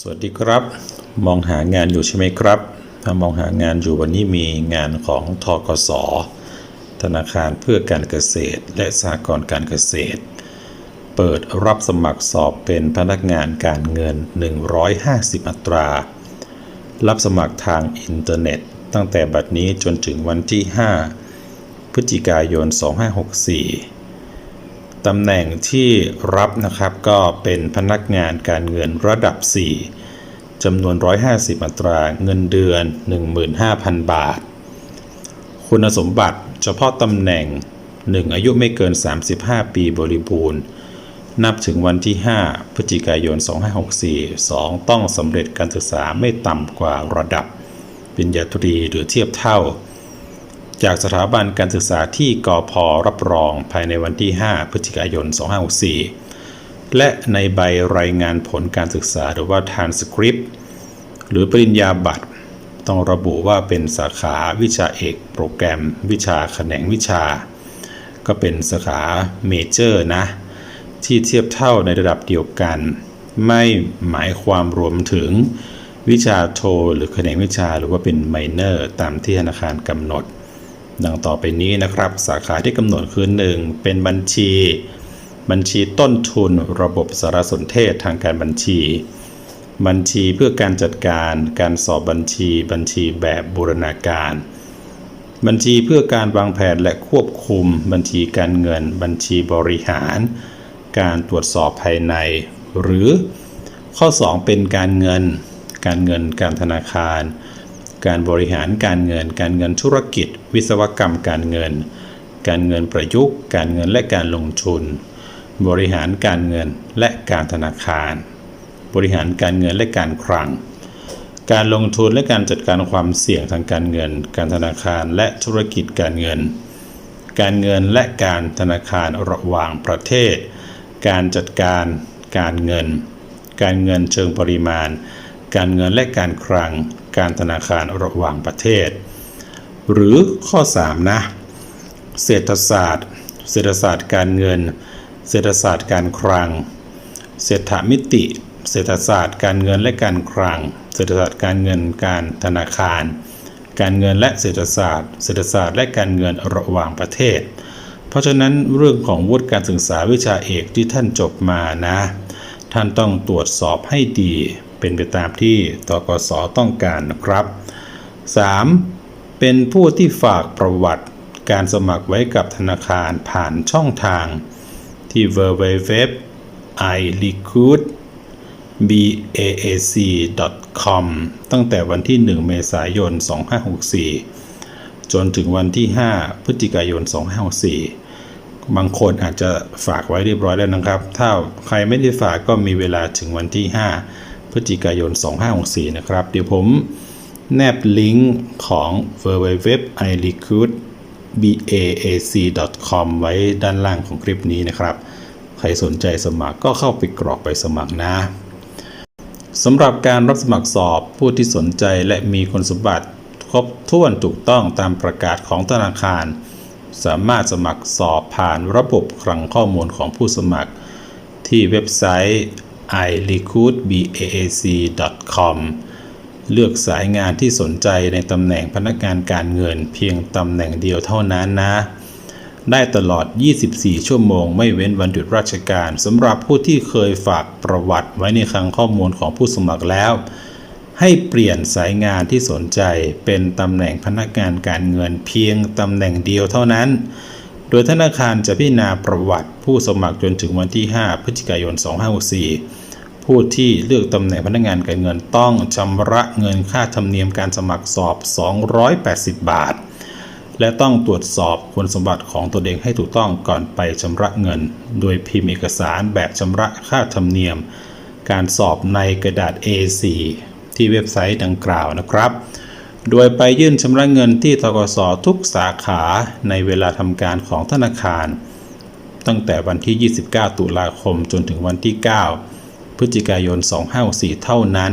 สวัสดีครับ มองหางานอยู่ใช่ไหมครับ ถ้ามองหางานอยู่วันนี้มีงานของทกส ธนาคารเพื่อการเกษตร และสหกรณ์การเกษตร เปิดรับสมัครสอบเป็นพนักงานการเงิน 150 อัตรา รับสมัครทางอินเทอร์เน็ต ตั้งแต่บัดนี้จนถึงวันที่ 5 พฤศจิกายน 2564 ตำแหน่งที่รับนะครับก็เป็นพนักงานการเงินระดับ 4จำนวน 150อัตราเงินเดือน 15,000 บาท คุณสมบัติเฉพาะตำแหน่ง 1 อายุไม่เกิน 35 ปีบริบูรณ์ นับถึงวันที่ 5 พฤศจิกายน 2564 2 ต้องสำเร็จการศึกษาไม่ต่ำกว่าระดับปริญญาตรีหรือเทียบเท่า จากสถาบันการศึกษาที่กอพอรับรองภายในวันที่ 5 พฤศจิกายน 2564 และในใบรายงานผลการศึกษาหรือว่า transcript หรือปริญญาบัตร ต้องระบุว่าเป็นสาขาวิชาเอกโปรแกรม วิชาแขนงวิชา ก็เป็นสาขาเมเจอร์นะ ที่เทียบเท่าในระดับเดียวกัน ไม่หมายความรวมถึงวิชาโท หรือแขนงวิชาหรือว่าเป็นไมเนอร์ตามที่ธนาคารกำหนด ดังต่อไปนี้นะครับ สาขาที่กำหนดคือ 1. เป็นบัญชี บัญชีต้นทุน ระบบสารสนเทศทางการบัญชี บัญชีเพื่อการจัดการ การสอบบัญชี บัญชีแบบบูรณาการ บัญชีเพื่อการวางแผนและควบคุม บัญชีการเงิน บัญชีบริหาร การตรวจสอบภายใน หรือ ข้อ 2 เป็นการเงิน การเงินการธนาคาร การบริหารการเงิน การเงินธุรกิจ วิศวกรรมการเงิน การเงินประยุกต์ การเงินและการลงทุน บริหารการเงินและการธนาคาร บริหารการเงินและการคลัง การลงทุนและการจัดการความเสี่ยงทางการเงิน การธนาคารและธุรกิจการเงิน การเงินและการธนาคารระหว่างประเทศ การจัดการการเงิน การเงินเชิงปริมาณ การเงินและการคลัง การธนาคารระหว่างประเทศ หรือข้อ 3 นะ เศรษฐศาสตร์ เศรษฐศาสตร์การเงิน เศรษฐศาสตร์การคลัง เศรษฐมิติ เศรษฐศาสตร์การเงินและการคลัง เศรษฐศาสตร์การเงินการธนาคาร การเงินและเศรษฐศาสตร์ เศรษฐศาสตร์และการเงินระหว่างประเทศ เพราะฉะนั้นเรื่องของวุฒิการศึกษาวิชาเอกที่ท่านจบมานะ ท่านต้องตรวจสอบให้ดี เป็นไปตามที่ตกสต้องการนะครับ 3. เป็นผู้ที่ฝากประวัติการสมัครไว้กับธนาคารผ่านช่องทางที่ www i recruit baac.com ตั้งแต่วันที่ 1 เมษายน 2564 จนถึงวันที่ 5 พฤศจิกายน 2564 บางคนอาจจะฝากไว้เรียบร้อยแล้วนะครับ ถ้าใครไม่ได้ฝากก็มีเวลาถึงวันที่ 5 พฤศจิกายน 2564 นะครับ เดี๋ยวผมแนบลิงก์ของ www i recruit baac.com ไว้ด้านล่างของคลิปนี้นะครับ ใครสนใจสมัครก็เข้าไปกรอกไปสมัครนะสำหรับการรับสมัครสอบผู้ที่สนใจและมีคุณสมบัติครบถ้วนถูกต้องตามประกาศของธนาคาร สามารถสมัครสอบผ่านระบบคลังข้อมูลของผู้สมัคร ที่เว็บไซต์ irecruitbaac.com เลือกสายงานที่สนใจในตำแหน่งพนักงานการเงินเพียงตำแหน่งเดียวเท่านั้นนะ ได้ตลอด 24 ชั่วโมง ไม่เว้นวันหยุดราชการสำหรับผู้ที่เคยฝากประวัติไว้ในคลังข้อมูลของผู้สมัครแล้ว ให้เปลี่ยนสายงานที่สนใจเป็นตำแหน่งพนักงานการเงินเพียงตำแหน่งเดียวเท่านั้น โดยธนาคารจะพิจารณาประวัติผู้สมัครจนถึงวันที่ 5 พฤศจิกายน 2564 ผู้ที่เลือกตำแหน่งพนักงานการเงินต้องชำระเงินค่าธรรมเนียมการสมัครสอบ 280 บาท และต้องตรวจสอบคุณสมบัติของตัวเองให้ถูกต้องก่อนไปชำระเงิน โดยพิมพ์เอกสารแบบชำระค่าธรรมเนียม การสอบในกระดาษ A4 ที่เว็บไซต์ดังกล่าวนะครับ โดยไปยื่นชำระเงินที่ทกสทุกสาขาในเวลาทำการของธนาคาร ตั้งแต่วันที่ 29 ตุลาคมจนถึงวันที่ 9 พฤศจิกายน 2564 เท่านั้น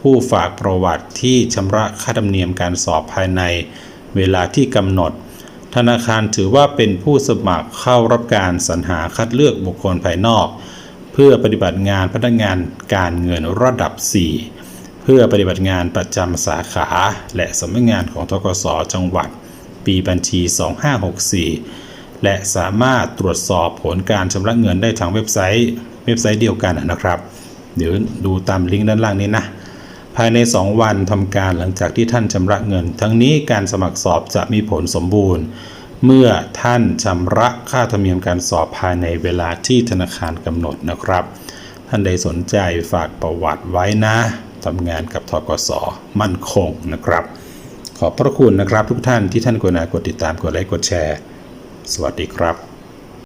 ผู้ฝากประวัติที่ชำระค่าธรรมเนียมการสอบภายในเวลาที่กำหนด ธนาคารถือว่าเป็นผู้สมัครเข้ารับการสรรหาคัดเลือกบุคคลภายนอก เพื่อปฏิบัติงานพนักงานการเงินระดับ 4 พื่อปฏิบัติงานประจำสาขา และสำนักงานของทกสจังหวัด ปีบัญชี 2564 และสามารถตรวจสอบผลการชำระเงินได้ทางเว็บไซต์ เว็บไซต์เดียวกันนะครับ เดี๋ยวดูตามลิงก์ด้านล่างนี้นะภายใน 2 วันทำการหลังจากที่ท่านชำระเงิน ทั้งนี้การสมัครสอบจะมีผลสมบูรณ์ เมื่อท่านชำระค่าธรรมเนียมการสอบภายในเวลาที่ธนาคารกำหนดนะครับ ท่านใดสนใจฝากประวัติไว้นะ ทำงานกับทกศมั่นคงนะครับ ขอบพระคุณนะครับทุกท่านที่ท่านกรุณากดติดตามกดไลค์กดแชร์ สวัสดีครับ